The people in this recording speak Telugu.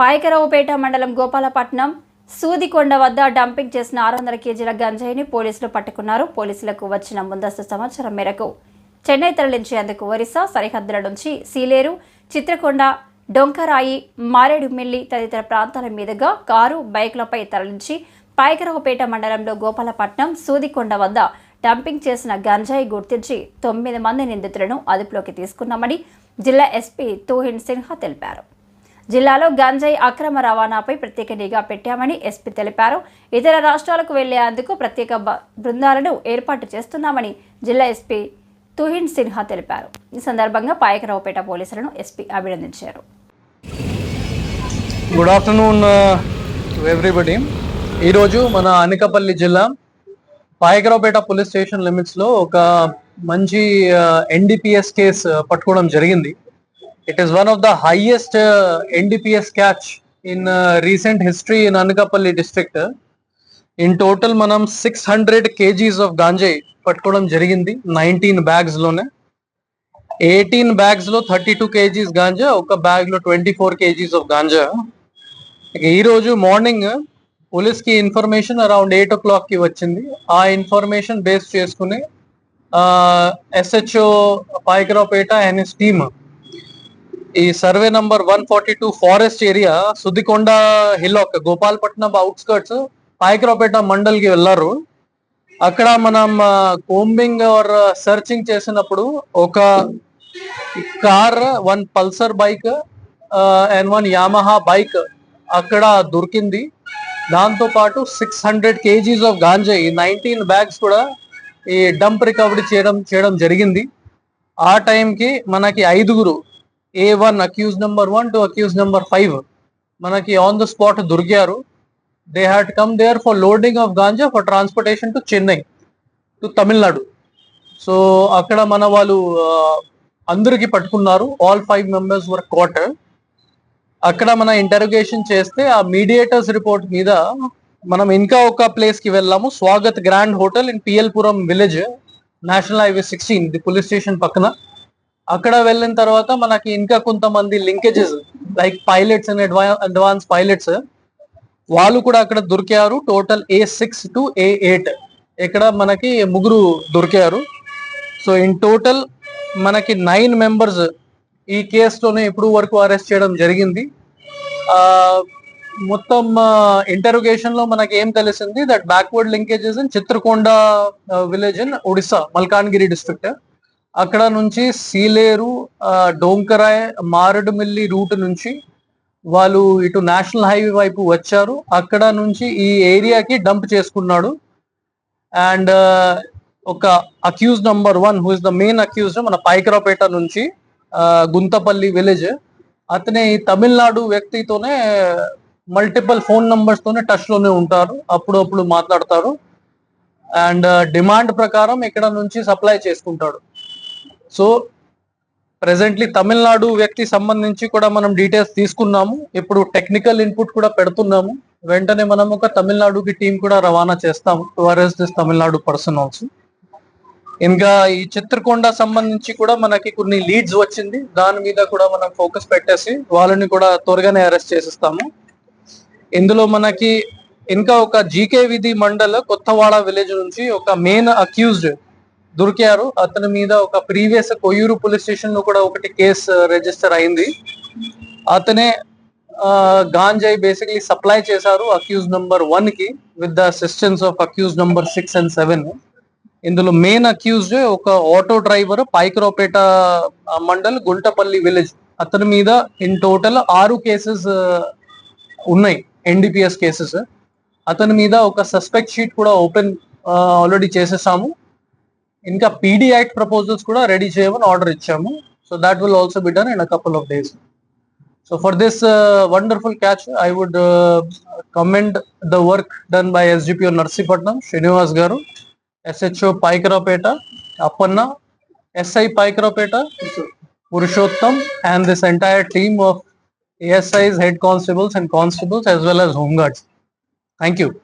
పాయకరావుపేట మండలం గోపాలపట్నం సూదికొండ వద్ద డంపింగ్ చేసిన ఆరు వందల కేజీల గంజాయిని పోలీసులు పట్టుకున్నారు. పోలీసులకు వచ్చిన ముందస్తు సమాచారం మేరకు చెన్నై తరలించేందుకు ఒరిస్సా సరిహద్దుల నుంచి సీలేరు చిత్రకొండ డొంకరాయి మారేడుమిల్లి తదితర ప్రాంతాల మీదుగా కారు బైక్లపై తరలించి పాయకరావుపేట మండలంలో గోపాలపట్నం సూదికొండ వద్ద డంపింగ్ చేసిన గంజాయి గుర్తించి తొమ్మిది మంది నిందితులను అదుపులోకి తీసుకున్నామని జిల్లా ఎస్పీ తూహిన్ సిన్హా తెలిపారు. జిల్లాలో గంజాయి అక్రమ రవాణాపై ప్రత్యేక నిఘా పెట్టామని ఎస్పీ తెలిపారు. ఇతర రాష్ట్రాలకు వెళ్ళేందుకు ప్రత్యేక బ- బృందాలను ఏర్పాటు చేస్తున్నామని జిల్లా ఎస్పీ తుహిన్ సిన్హా తెలిపారు. ఈ సందర్భంగా పాయకరావుపేట పోలీసులను ఎస్పీ అభినందించారు. గుడ్ ఆఫ్టర్నూన్ ఎవ్రీబడి ఈరోజు మన అనకాపల్లి జిల్లా పాయకరావుపేట పోలీస్ స్టేషన్ లిమిట్స్లో ఒక మంచి uh, ఎన్డిపిఎస్ కేసు uh, పట్టుకోవడం జరిగింది. It is one of the highest NDPS catch in recent history in Anakapalli district in total మనం సిక్స్ హండ్రెడ్ కేజీస్ ఆఫ్ గాంజాయి పట్టుకోవడం జరిగింది. నైన్టీన్ బ్యాగ్స్లోనే. ఎయిటీన్ బ్యాగ్స్లో థర్టీ టూ కేజీస్ గాంజా ఒక బ్యాగ్లో twenty four KGs of ganja ఈ రోజు మార్నింగ్ పోలీస్కి ఇన్ఫర్మేషన్ అరౌండ్ ఎయిట్ ఓ క్లాక్కి వచ్చింది. ఆ ఇన్ఫర్మేషన్ బేస్ చేసుకుని SHO Payakaraopeta and his team ఈ survey number one forty two forest area Sudikonda hillock Gopalpatnam outskirts Payakaraopeta మండల్కి వెళ్ళారు. అక్కడ మనం కోంబింగ్ ఆర్ సెర్చింగ్ చేసినప్పుడు ఒక car one Pulsar bike and one Yamaha bike అక్కడ దొరికింది. దాంతో పాటు సిక్స్ హండ్రెడ్ కేజీస్ ఆఫ్ గాంజాయి నైన్టీన్ బ్యాగ్స్ కూడా ఈ డంప్ రికవరీ చేయడం చేయడం జరిగింది. ఆ టైంకి మనకి ఐదుగురు A one accused number one to accused number five మనకి ఆన్ ద స్పాట్ దొరికారు. They had come there for loading of ganja for transportation to Chennai to Tamil Nadu so అక్కడ మన వాళ్ళు అందరికీ అందరికి పట్టుకున్నారు. All five members were caught అక్కడ మన ఇంటరోగేషన్ చేస్తే ఆ మీడియేటర్స్ రిపోర్ట్ మీద మనం ఇంకా ఒక ప్లేస్కి వెళ్ళాము. Swagat grand hotel in PLpuram village national highway sixteen the police station పక్కన. అక్కడ వెళ్ళిన తర్వాత మనకి ఇంకా కొంతమంది linkages like pilots and advance pilots వాళ్ళు కూడా అక్కడ దొరికారు. Total a six to a eight ఇక్కడ మనకి ముగ్గురు దొరికారు. సో ఇన్ టోటల్ మనకి నైన్ మెంబర్స్ ఈ కేసులోనే ఇప్పుడు వరకు అరెస్ట్ చేయడం జరిగింది. మొత్తం ఇంటరోగేషన్లో మనకి ఏం తెలిసింది? That backward linkages in Chitrakonda village in Odisha Malkangiri district అక్కడ నుంచి సీలేరు డోంకరాయ్ మారడుమిల్లి రూట్ నుంచి వాళ్ళు ఇటు నేషనల్ హైవే వైపు వచ్చారు. అక్కడ నుంచి ఈ ఏరియాకి డంప్ చేసుకున్నాడు. అండ్ ఒక accused number one who is the main accused మన పైకరాపేట నుంచి గుంతపల్లి విలేజ్. అతనే ఈ తమిళనాడు వ్యక్తితోనే మల్టిపుల్ ఫోన్ నంబర్స్ తోనే టచ్లోనే ఉంటారు. అప్పుడప్పుడు మాట్లాడతారు. అండ్ డిమాండ్ ప్రకారం ఇక్కడ నుంచి సప్లై చేసుకుంటాడు. సో ప్రెసెంట్లీ తమిళనాడు వ్యక్తి సంబంధించి కూడా మనం డీటెయిల్స్ తీసుకున్నాము. ఇప్పుడు టెక్నికల్ ఇన్పుట్ కూడా పెడుతున్నాము. వెంటనే మనం ఒక తమిళనాడుకి టీం కూడా రవాణా చేస్తాము. To this Tamil Nadu person also ఇంకా ఈ చిత్రకొండ సంబంధించి కూడా మనకి కొన్ని లీడ్స్ వచ్చింది. దాని మీద కూడా మనం ఫోకస్ పెట్టేసి వాళ్ళని కూడా త్వరగానే అరెస్ట్ చేసిస్తాము. ఇందులో మనకి ఇంకా ఒక జీకే విధి మండల కొత్తవాడ విలేజ్ నుంచి ఒక మెయిన్ అక్యూజ్డ్ దొరికారు. అతని మీద ఒక ప్రీవియస్ కొయ్యూరు పోలీస్ స్టేషన్లో కూడా ఒకటి కేసు uh, రిజిస్టర్ అయింది. అతనే uh, గాంజాయి బేసిక్లీ సప్లై చేశారు అక్యూజ్ నంబర్ వన్కి with the assistance of accused number six and seven ఇందులో మెయిన్ అక్యూజ్డ్ ఒక auto driver Payakaraopeta uh, mandal Guntapalli village అతని మీద ఇన్ టోటల్ ఆరు కేసెస్ ఉన్నాయి ఎన్డిపిఎస్ కేసెస్ అతని మీద ఒక సస్పెక్ట్ షీట్ కూడా ఓపెన్ ఆల్రెడీ చేసేసాము. ఇంకా పీడీ యాక్ట్ ప్రపోజల్స్ కూడా రెడీ చేయమని ఆర్డర్ ఇచ్చాము so that will also be done in a couple of days so for this wonderful catch I would commend the work done by SDPO Narsipatnam Srinivas garu SHO Paikarapeta Appanna SI Paikarapeta Purushottam and this entire team of ASIs, head constables and constables as well as home guards. Thank you.